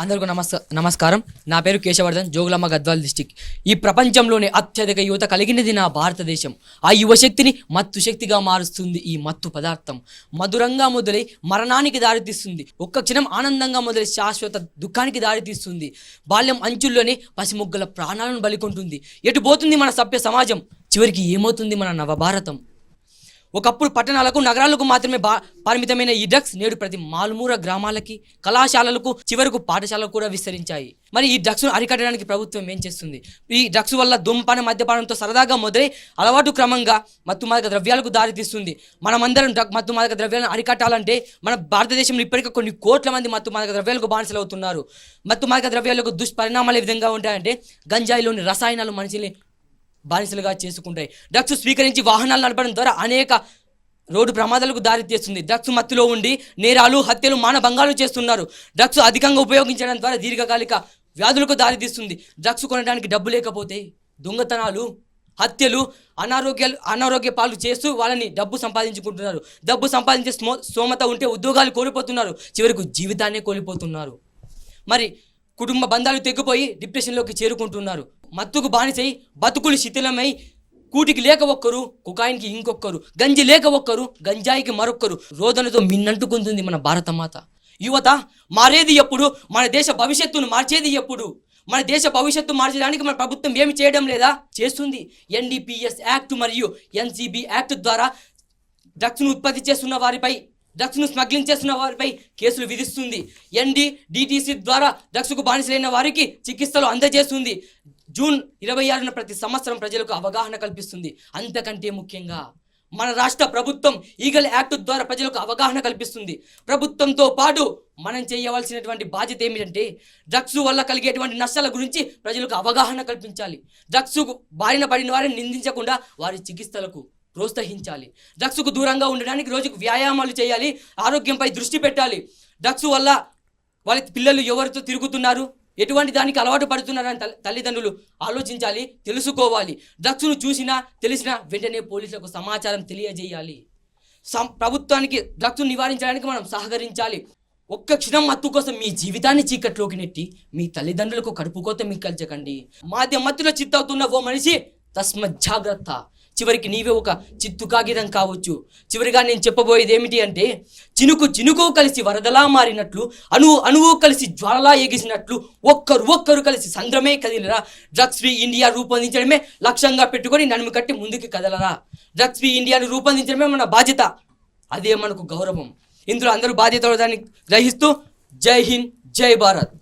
అందరికీ నమస్క నమస్కారం. నా పేరు కేశవర్ధన్ జోగులమ్మ గద్వాల్ డిస్టిక్. ఈ ప్రపంచంలోనే అత్యధిక యువత కలిగినది నా భారతదేశం. ఆ యువశక్తిని మత్తు శక్తిగా మారుస్తుంది ఈ మత్తు పదార్థం. మధురంగా మొదలై మరణానికి దారితీస్తుంది ఒక్క క్షణం ఆనందంగా మొదలై శాశ్వత దుఃఖానికి దారితీస్తుంది బాల్యం అంచుల్లోనే పసిముగ్గల ప్రాణాలను బలికొంటుంది. ఎటు పోతుంది మన సభ్య సమాజం? చివరికి ఏమవుతుంది మన నవభారతం? ఒకప్పుడు పట్టణాలకు నగరాలకు మాత్రమే బా పరిమితమైన ఈ డ్రగ్స్ నేడు ప్రతి మాలుమూర గ్రామాలకి కళాశాలలకు చివరకు పాఠశాలకు కూడా విస్తరించాయి. మరి ఈ డ్రగ్స్ను అరికట్టడానికి ప్రభుత్వం ఏం చేస్తుంది? ఈ డ్రగ్స్ వల్ల దుంపాన మద్యపానంతో సరదాగా మొదలై అలవాటు క్రమంగా మత్తుమాదక ద్రవ్యాలకు దారితీస్తుంది. మనమందరం డ్రగ్ మత్తుమాదక ద్రవ్యాలను అరికట్టాలంటే మన భారతదేశంలో ఇప్పటికే కొన్ని కోట్ల మంది మత్తుమాదక ద్రవ్యాలకు బానిసలు అవుతున్నారు మత్తుమాదక ద్రవ్యాలకు దుష్పరిణామాలు ఏ విధంగా ఉంటాయంటే గంజాయిలోని రసాయనాలు మనిషిని బానిసలుగా చేసుకుంటాయి. డ్రగ్స్ స్వీకరించి వాహనాలు నడపడం ద్వారా అనేక రోడ్డు ప్రమాదాలకు దారితీస్తుంది డ్రగ్స్ మత్తులో ఉండి నేరాలు హత్యలు మానభంగాలు చేస్తున్నారు. డ్రగ్స్ అధికంగా ఉపయోగించడం ద్వారా దీర్ఘకాలిక వ్యాధులకు దారితీస్తుంది డ్రగ్స్ కొనడానికి డబ్బు లేకపోతే దొంగతనాలు హత్యలు అనారోగ్యాలు అనారోగ్య పాలు చేస్తూ వాళ్ళని డబ్బు సంపాదించుకుంటున్నారు. డబ్బు సంపాదించే స్మో స్తోమత ఉంటే ఉద్యోగాలు కోల్పోతున్నారు. చివరకు జీవితాన్నే కోల్పోతున్నారు. మరి కుటుంబ బంధాలు తెగిపోయి డిప్రెషన్లోకి చేరుకుంటున్నారు. మత్తుకు బానిసై బతుకులు శిథిలమై కూటికి లేక ఒక్కరు కుకాయిన్కి ఇంకొక్కరు గంజి లేక ఒక్కరు గంజాయికి మరొక్కరు. రోదనతో మిన్నంటుకుంటుంది మన భారతమాత. యువత మారేది ఎప్పుడు? మన దేశ భవిష్యత్తును మార్చేది ఎప్పుడు? మన దేశ భవిష్యత్తు మార్చడానికి మన ప్రభుత్వం ఏమి చేయడం లేదా? చేస్తుంది. ఎన్డీపీఎస్ యాక్ట్ మరియు ఎన్సీబీ యాక్ట్ ద్వారా డ్రగ్స్ను ఉత్పత్తి చేస్తున్న వారిపై డ్రగ్స్ను స్మగ్లింగ్ చేస్తున్న వారిపై కేసులు విధిస్తుంది. ఎన్డీ డిటిసి ద్వారా డ్రగ్స్కు బానిసలైన వారికి చికిత్సలు అందజేస్తుంది. జూన్ ఇరవై ఆరున ప్రతి సంవత్సరం ప్రజలకు అవగాహన కల్పిస్తుంది. అంతకంటే ముఖ్యంగా మన రాష్ట్ర ప్రభుత్వం ఈగల్ యాక్ట్ ద్వారా ప్రజలకు అవగాహన కల్పిస్తుంది. ప్రభుత్వంతో పాటు మనం చేయవలసినటువంటి బాధ్యత ఏమిటంటే డ్రగ్స్ వల్ల కలిగేటువంటి నష్టాల గురించి ప్రజలకు అవగాహన కల్పించాలి. డ్రగ్స్ బారిన పడిన వారిని నిందించకుండా వారి చికిత్సలకు ప్రోత్సహించాలి. డ్రగ్స్కు దూరంగా ఉండడానికి రోజుకు వ్యాయామాలు చేయాలి. ఆరోగ్యంపై దృష్టి పెట్టాలి. డ్రగ్స్ వల్ల వాళ్ళ పిల్లలు ఎవరితో తిరుగుతున్నారు? ఎటువంటి దానికి అలవాటు పడుతున్నారని తల్లి- తల్లిదండ్రులు ఆలోచించాలి తెలుసుకోవాలి. డ్రగ్స్ను చూసినా తెలిసినా వెంటనే పోలీసులకు సమాచారం తెలియజేయాలి. సం ప్రభుత్వానికి డ్రగ్స్ను నివారించడానికి మనం సహకరించాలి. ఒక్క క్షణం మత్తు కోసం మీ జీవితాన్ని చీకట్లోకి నెట్టి మీ తల్లిదండ్రులకు కడుపు కోత మిక్కల్చకండి మాధ్య మత్తులో చిత్తవుతున్న ఓ మనిషి తస్మత్ జాగ్రత్త. చివరికి నీవే ఒక చిత్తు కాగితం కావచ్చు. చివరిగా నేను చెప్పబోయేది ఏమిటి అంటే చినుకు చినుకు కలిసి వరదలా మారినట్లు అణువు అణువు కలిసి జ్వాలలా ఎగిసినట్లు ఒక్కరు ఒక్కరు కలిసి సంద్రమే కదిలరా. డ్రగ్స్ ఫ్రీ ఇండియా రూపొందించడమే లక్ష్యంగా పెట్టుకొని నడుము కట్టి ముందుకు కదలరా. డ్రగ్స్ ఫ్రీ ఇండియాను రూపొందించడమే మన బాధ్యత. అదే మనకు గౌరవం. ఇందులో అందరూ బాధ్యత దాన్ని గ్రహిస్తూ జై హింద్ జై భారత్.